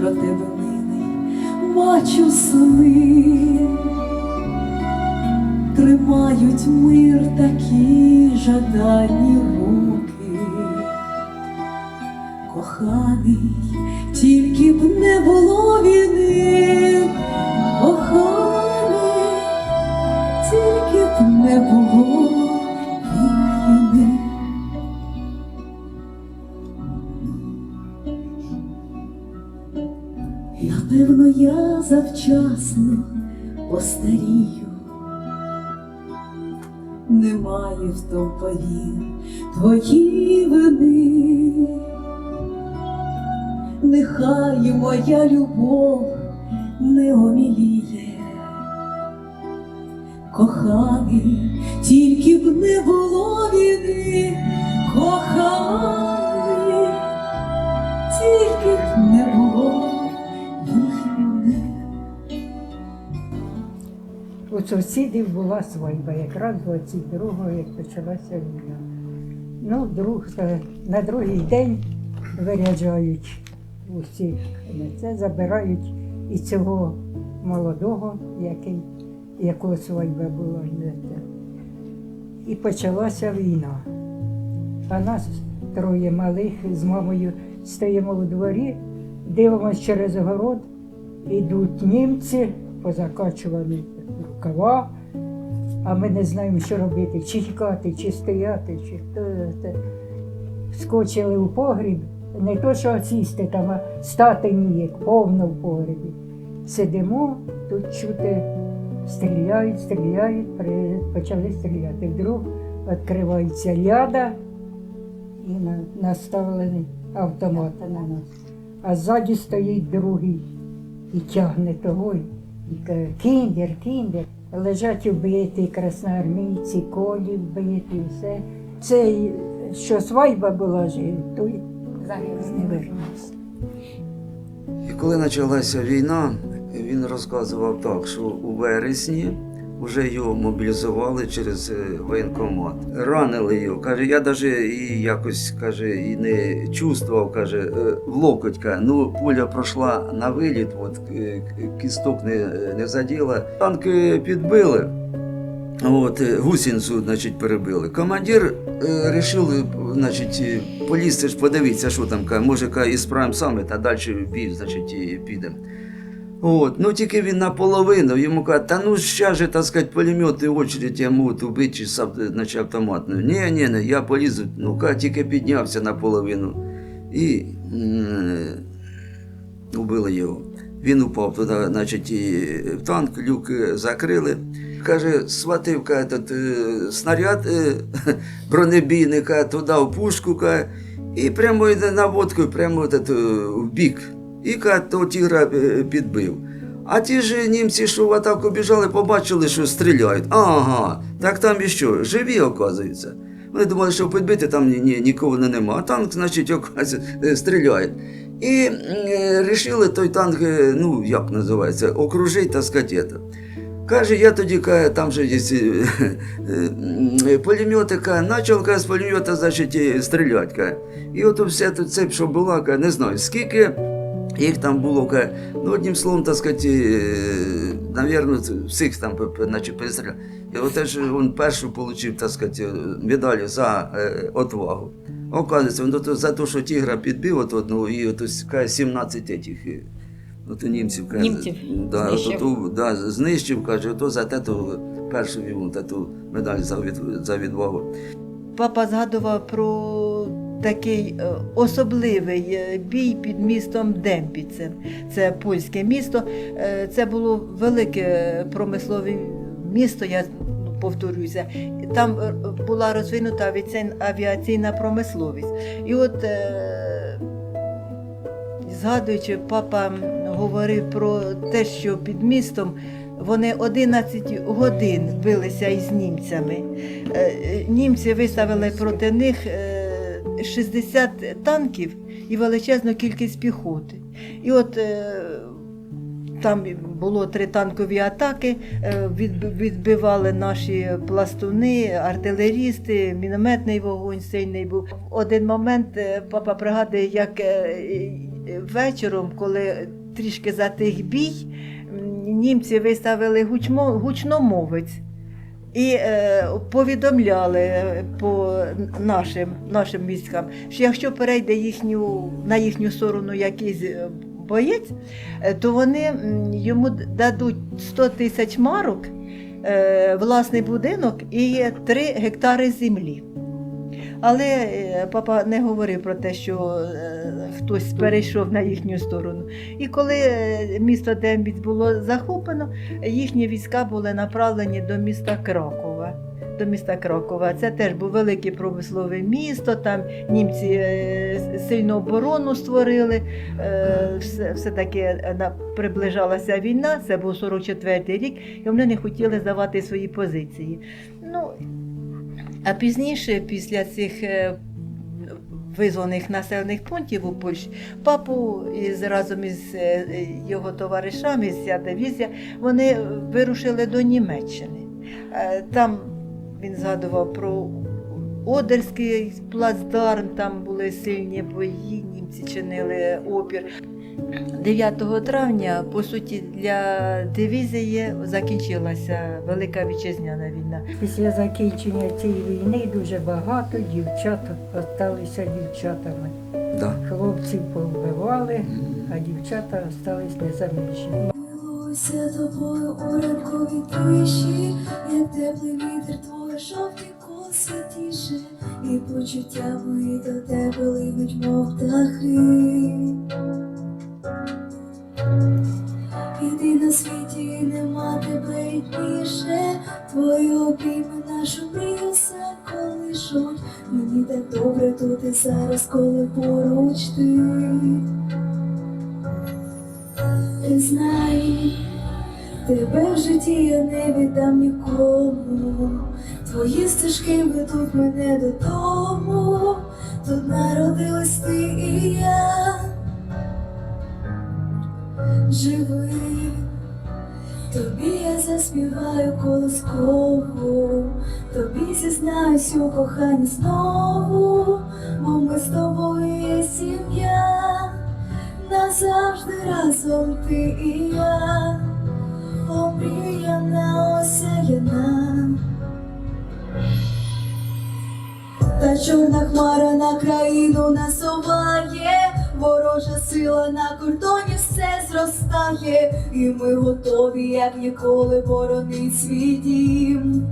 про тебе милий, бачу сни, тримають мир такі жадані руки, коханий, Напевно, я завчасно постарію. Немає в том повір твої вини. Нехай моя любов не оміліє. Коханий, тільки б не було війни, коханий, тільки б У сусідів була свадьба, якраз 22-го, як почалася війна. Ну, друг, е, на другий день виряджають усіх це, забирають і цього молодого, який, якого свадьба була. І почалася війна. А нас троє малих з мамою стоїмо у дворі, дивимося через огород, ідуть німці, позакачували рукава, а ми не знаємо, що робити, чи тікати, чи стояти, чи хто це. Скочили у погріб, не то, що сісти там, а стати ніяк, повно в погребі. Сидимо, тут чути, стріляють, стріляють, почали стріляти. Вдруг відкривається ляда і на, наставлені автомати на нас. А ззаді стоїть другий і тягне того, і каже, кіндер, кіндер. Лежать вбиті красноармійці, колі вбиті, все. Цей, що свадьба була жив, той зараз не вернувся. І коли почалася війна, він розказував так, що у вересні вже його мобілізували через е, воєнкомат. Ранили його. Каже, я навіть і якось каже, і не чувствував, каже, е, в локоть. каже, Ну, пуля пройшла на виліт, от, е, кісток не, не заділа. Танки підбили. От, гусеницю, значить, перебили. Командир е, рішив, е, полізти подивитися, що там, каже, може, і справимо саме, та далі бій, значить, і підемо. От, ну тільки він наполовину, йому каже, та ну ще же, так сказати, пулемети очередь я можу убити, чи сап- значить, автоматною. Ні, ні, ні, я полізу, ну каже, тільки піднявся наполовину. І м, убили його. Він упав туди, значить, і в танк, люки закрили. Каже, сватив каже, этот, е, снаряд е, бронебійника туди в пушку, каже, і прямо йде наводкою, прямо этот, е, в бік. І того тігра е, підбив. А ті ж німці, що в атаку біжали, побачили, що стріляють. Ага, так там і що, живі, оказується. Вони думали, що підбити там ні, ні, нікого не нема. А танк, значить, оказується, е, стріляє. І е, той танк, ну як називається, окружити та скатета. Каже, я тоді там же є пулемети, почав з пулемета, значить, стріляти. І от тут цепь, що була, не знаю, скільки їх там було, ну, одним словом, так сказати, е, навірно, всіх там п- п- І от теж він першу отримав, так сказати, медаль за е, отвагу. Оказується, він то- за те, що тігра підбив от одного, і от, ось, 17 этих, от німців, каже, Німців да, знищив. от, да, знищив, каже, то за те, то першу йому медаль за, від, за відвагу. Папа згадував про такий е, особливий е, бій під містом Демпіце. Це польське місто. Е, Це було велике промислове місто, я повторюся. Там була розвинута авіаційна- промисловість. І от, згадуючи, папа говорив про те, що під містом вони 11 годин билися із німцями. Німці виставили проти них 60 танків і величезну кількість піхоти. І от е, там було три танкові атаки, е, відбивали наші пластуни, артилерісти, мінометний вогонь сильний був. Один момент е, папа пригадує, як вечором, коли трішки затих бій, німці виставили гучномовець. І е, повідомляли е, по нашим, нашим військам, що якщо перейде їхню, на їхню сторону якийсь е, боєць, е, то вони йому дадуть 100 тисяч марок, е, власний будинок і 3 гектари землі. Але е, папа не говорив про те, що е, хтось перейшов на їхню сторону. І коли е, місто Дембіць було захоплено, їхні війська були направлені до міста Кракова. До міста Кракова. Це теж був велике промислове місто. Там німці сильну оборону створили. Е, Все, все таки приближалася війна. Це був 44-й рік, і вони не хотіли здавати свої позиції. Ну, а пізніше, після цих е, визваних населених пунктів у Польщі, папу із разом із е, його товаришами, ця дивізія, вони вирушили до Німеччини. Е, Там він згадував про Одерський плацдарм, там були сильні бої, німці чинили опір. 9 травня, по суті, для дивізії закінчилася Велика Вітчизняна війна. Після закінчення цієї війни дуже багато дівчат залишилися дівчатами. Да. Хлопців повбивали, а дівчата залишились незаміжні. Милуйся тобою у ранковій тиші, як теплий вітер твої жовті коси тіше, і почуття мої до тебе линуть, мов птахи. Іди на світі, нема тебе рідніше, твої обійми нашу мрію все колишуть. Мені так добре тут і зараз, коли поруч ти. Ти знай, тебе в житті я не віддам нікому. Твої стежки ведуть мене додому. Тут народилась ти і я. Живи, тобі я заспіваю колоскову, тобі зізнаюсь у коханні знову, бо ми з тобою є сім'я. Назавжди разом ти і я, омріяна осяяна. Та чорна хмара на країну насуває, ворожа сила на кордоні все зростає, і ми готові, як ніколи, боронить свій дім.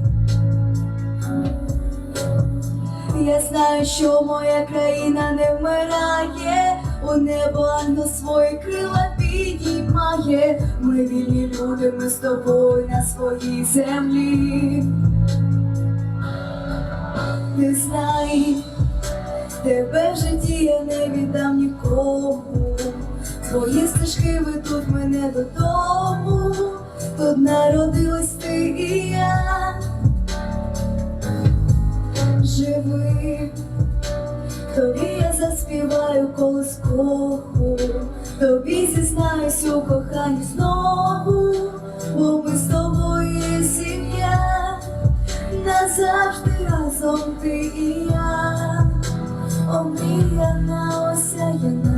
Я знаю, що моя країна не вмирає, у небо ангел свої крила підіймає. Ми вільні люди, ми з тобою на своїй землі. Ти знай, тебе в житті я не віддам нікому. Твої стежки ведуть мене додому. Тут народилась ти і я. Живи, тобі я заспіваю колоскову, тобі зізнаюсь у коханні знову, бо ми з тобою сім'я, назавжди разом ти і я, омріяна осяяна.